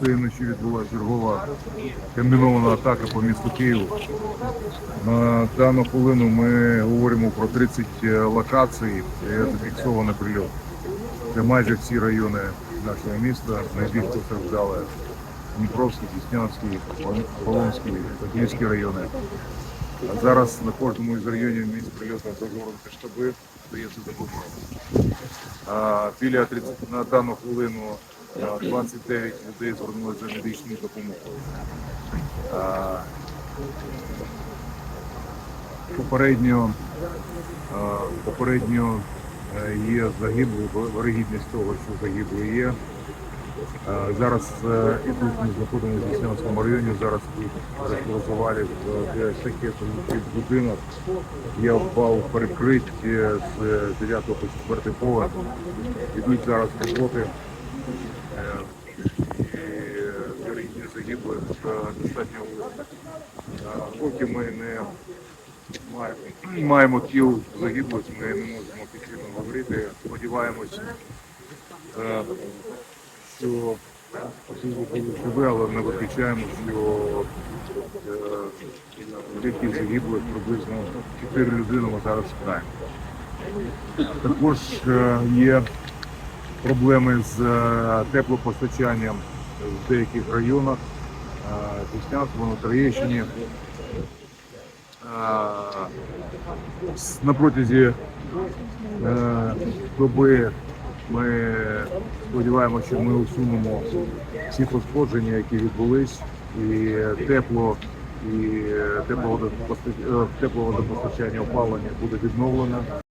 Цієї вночі відбулася чергова комбінована атака по місту Києву. На дану хвилину ми говоримо про 30 локацій, де зафіксований прильот. Це майже всі райони нашого міста, найбільш постраждали Дніпровський, Діснянський, Полонський, Подільський райони. А зараз на кожному із районів міст прильотних розгорнуті штаби дається допомога. Біля 30 на дану хвилину 29 людей звернулися за медичною допомогою. Попередньо, попередньо е, є загиблі, вирогідність того, що загиблі є. Зараз е, і тут ми знаходимося в Деснянському районі, зараз тут розвивали, де будинок. Я впав перекриття з 9 по 4 поверх. Ідуть зараз роботи. Загиблих е, достатньо. Е, Поки ми не маємо, маємо тіл загиблих, ми не можемо офіційно говорити. Сподіваємось, е, що живе, але не виключаємо, що е, кількість загиблих приблизно 4 людини ми зараз знаємо. Також е, є проблеми з е, теплопостачанням в деяких районах е, Деснянському, на Троєщині. Е, На протязі е, доби ми сподіваємося, що ми усунемо всі пошкодження, які відбулись, і тепло, і тепловодопостачання, тепловодопостачання опалення буде відновлено.